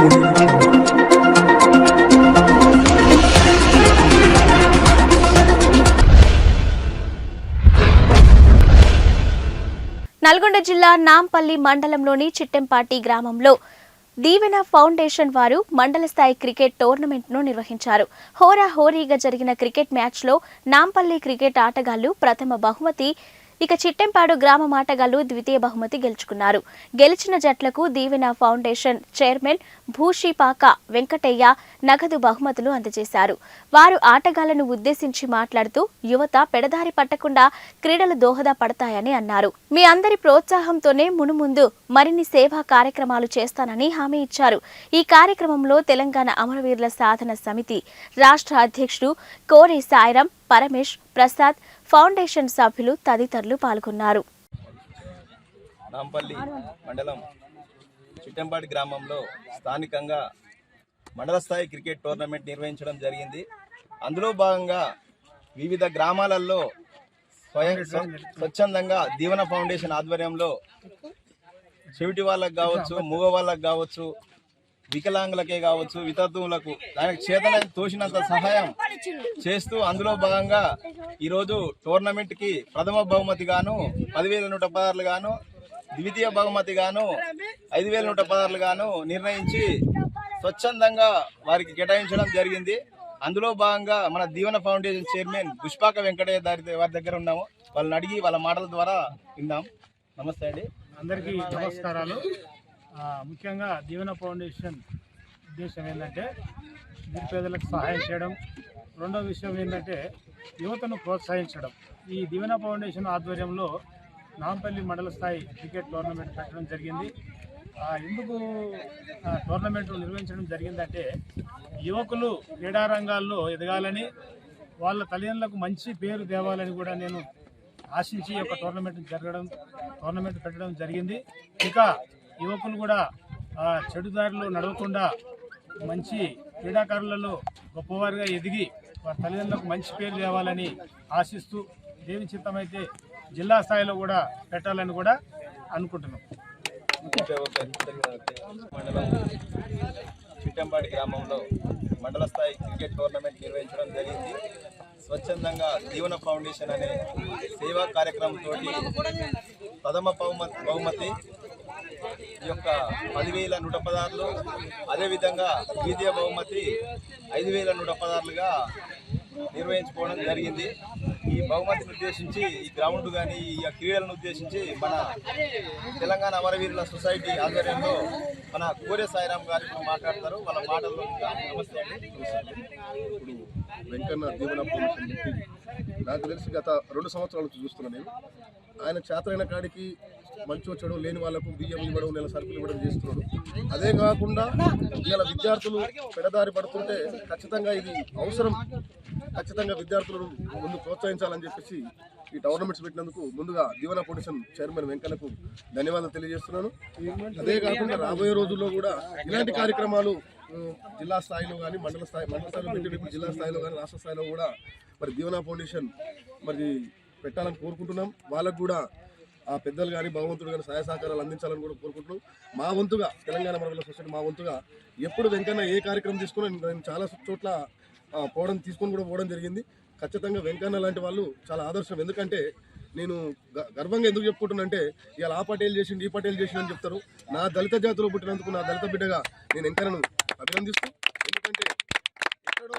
నల్గొండ జిల్లా నాంపల్లి మండలంలోని చిట్టెంపాటి గ్రామంలో దీవెన ఫౌండేషన్ వారు మండల స్థాయి క్రికెట్ టోర్నమెంట్ను నిర్వహించారు. హోరా హోరీగా జరిగిన క్రికెట్ మ్యాచ్లో నాంపల్లి క్రికెట్ ఆటగాళ్ళు ప్రథమ బహుమతి ఇక చిట్టెంపాడు గ్రామ ఆటగాళ్ళు ద్వితీయ బహుమతి గెలుచుకున్నారు. గెలిచిన జట్లకు దీవెన ఫౌండేషన్ చైర్మన్ భూషిపాక వెంకటయ్య నగదు బహుమతులు అందజేశారు. వారు ఆటగాళ్ళను ఉద్దేశించి మాట్లాడుతూ యువత పెడదారి పట్టకుండా క్రీడలు దోహదపడతాయని అన్నారు. మీ అందరి ప్రోత్సాహంతోనే మునుముందు మరిన్ని సేవా కార్యక్రమాలు చేస్తానని హామీ ఇచ్చారు. ఈ కార్యక్రమంలో తెలంగాణ అమరవీరుల సాధన సమితి రాష్ట్ర అధ్యక్షుడు కోరి సాయిరం పరమేష్ ప్రసాద్ ఫౌండేషన్ సభ్యులు తదితరులు పాల్గొన్నారు. రాంపల్లి మండలం చిట్టంపాటి గ్రామంలో స్థానికంగా మండల స్థాయి క్రికెట్ టోర్నమెంట్ నిర్వహించడం జరిగింది. అందులో భాగంగా వివిధ గ్రామాలలో స్వయం స్వచ్ఛందంగా దీవెన ఫౌండేషన్ ఆధ్వర్యంలో చెవిటి వాళ్ళకు కావచ్చు మూగ వాళ్ళకు కావచ్చు వికలాంగులకే కావచ్చు వితత్వములకు దానికి చేతన తోసినంత సహాయం చేస్తూ అందులో భాగంగా ఈరోజు టోర్నమెంట్కి ప్రథమ బహుమతి గాను పదివేల నూట పదార్లు గాను ద్వితీయ బహుమతి గాను ఐదు వేల నూట పదార్లు గాను నిర్ణయించి స్వచ్ఛందంగా వారికి కేటాయించడం జరిగింది. అందులో భాగంగా మన దీవెన ఫౌండేషన్ చైర్మన్ పుష్పాక వెంకటయ్య దారి వారి దగ్గర ఉన్నాము. వాళ్ళని అడిగి వాళ్ళ మాటల ద్వారా విందాం. నమస్తే అండి. అందరికీ నమస్కారాలు. ముఖ్యంగా దీవెన ఫౌండేషన్ ఉద్దేశం ఏంటంటే నిరుపేదలకు సహాయం చేయడం. రెండో విషయం ఏంటంటే యువతను ప్రోత్సహించడం. ఈ దీవెన ఫౌండేషన్ ఆధ్వర్యంలో నాంపల్లి మండల స్థాయి క్రికెట్ టోర్నమెంట్ పెట్టడం జరిగింది. ఆ, ఎందుకు టోర్నమెంట్ నిర్వహించడం జరిగిందంటే యువకులు క్రీడారంగాల్లో ఎదగాలని వాళ్ళ తల్లిదండ్రులకు మంచి పేరు తేవాలని కూడా నేను ఆశించి ఒక టోర్నమెంట్ జరగడం టోర్నమెంట్ పెట్టడం జరిగింది. ఇంకా యువకులు కూడా ఆ, చెడుదారిలో నడవకుండా మంచి క్రీడాకారులలో గొప్పవారిగా ఎదిగి వారి తల్లిదండ్రులకు మంచి పేరు తేవాలని ఆశిస్తూ దేవి చిత్తమైతే జిల్లా స్థాయిలో కూడా పెట్టాలని కూడా అనుకుంటున్నాం. మండలం చిట్టంపాడి గ్రామంలో మండల స్థాయి క్రికెట్ టోర్నమెంట్ నిర్వహించడం జరిగింది. స్వచ్ఛందంగా జీవన ఫౌండేషన్ అనే సేవా కార్యక్రమంతో ప్రథమ బహుమతి బహుమతి ఈ యొక్క పదివేల నూట పదార్లు అదేవిధంగా ద్వితీయ బహుమతి ఐదు వేల నూట పదార్లుగా నిర్వహించుకోవడం జరిగింది. ఈ బహుమతిని ఉద్దేశించి ఈ గ్రౌండ్ కానీ ఈ క్రీడలను ఉద్దేశించి మన తెలంగాణ అమరవీరుల సొసైటీ ఆధ్వర్యంలో మన కోరే సాయిరామ్ గారు మాట్లాడతారు. వాళ్ళ మాటల్లో నమస్తే అండి. వెంకన్న దీవెన ఫౌండేషన్ పెట్టి నాకు తెలిసి గత రెండు సంవత్సరాల నుంచి చూస్తున్నాను నేను. ఆయన చేతలైన కాడికి మంచి వచ్చడం లేని వాళ్ళకు బియ్యం ఇవ్వడం నెల సరుకులు ఇవ్వడం చేస్తున్నాడు. అదే కాకుండా ఇవాళ విద్యార్థులు పెడదారి పడుతుంటే ఖచ్చితంగా ఇది అవసరం. ఖచ్చితంగా విద్యార్థులను ముందు ప్రోత్సహించాలని చెప్పేసి ఈ టోర్నమెంట్స్ పెట్టినందుకు ముందుగా దీవెన ఫౌండేషన్ చైర్మన్ వెంకన్నకు ధన్యవాదాలు తెలియజేస్తున్నాను. అదే కాకుండా రాబోయే రోజుల్లో కూడా ఇలాంటి కార్యక్రమాలు జిల్లా స్థాయిలో కానీ మండల స్థాయి మండల స్థాయిలో పెట్టినప్పుడు జిల్లా స్థాయిలో కానీ రాష్ట్ర స్థాయిలో కూడా మరి దీవెన ఫౌండేషన్ మరి పెట్టాలని కోరుకుంటున్నాం. వాళ్ళకు కూడా ఆ పెద్దలు కానీ భగవంతుడు కానీ సహాయ సహకారాలు అందించాలని కూడా కోరుకుంటున్నాం. మా వంతుగా తెలంగాణ మరల సొసైటీ మా వంతుగా ఎప్పుడు వెంకన్న ఏ కార్యక్రమం తీసుకున్నా నేను చాలా చోట్ల పోవడం తీసుకొని కూడా పోవడం జరిగింది. ఖచ్చితంగా వెంకన్న లాంటి వాళ్ళు చాలా ఆదర్శం. ఎందుకంటే నేను గ- గర్వంగా ఎందుకు చెప్పుకుంటున్నానంటే ఇవాళ ఆ పటేల్ చేసిండు ఈ పటేల్ చేసిండు అని చెప్తారు. నా దళిత జాతిలో పుట్టినందుకు నా దళిత బిడ్డగా నేను వెంకన్నను అభినందిస్తూ ఎందుకంటే ఎక్కడో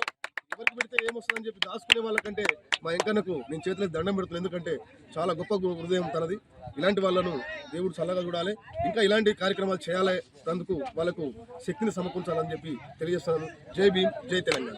ఎవరికి పెడితే ఏమొస్తుందని చెప్పి దాచుకునే వాళ్ళకంటే మా వెంకన్నకు నేను చేతిలో దండం పెడుతున్నాను ఎందుకంటే చాలా గొప్ప హృదయం తనది. ఇలాంటి వాళ్ళను దేవుడు చల్లగా చూడాలి. ఇంకా ఇలాంటి కార్యక్రమాలు చేయాలి అందుకు వాళ్ళకు శక్తిని సమకూర్చాలని చెప్పి తెలియజేస్తున్నాను. జై భీమ్ జై తెలంగాణ.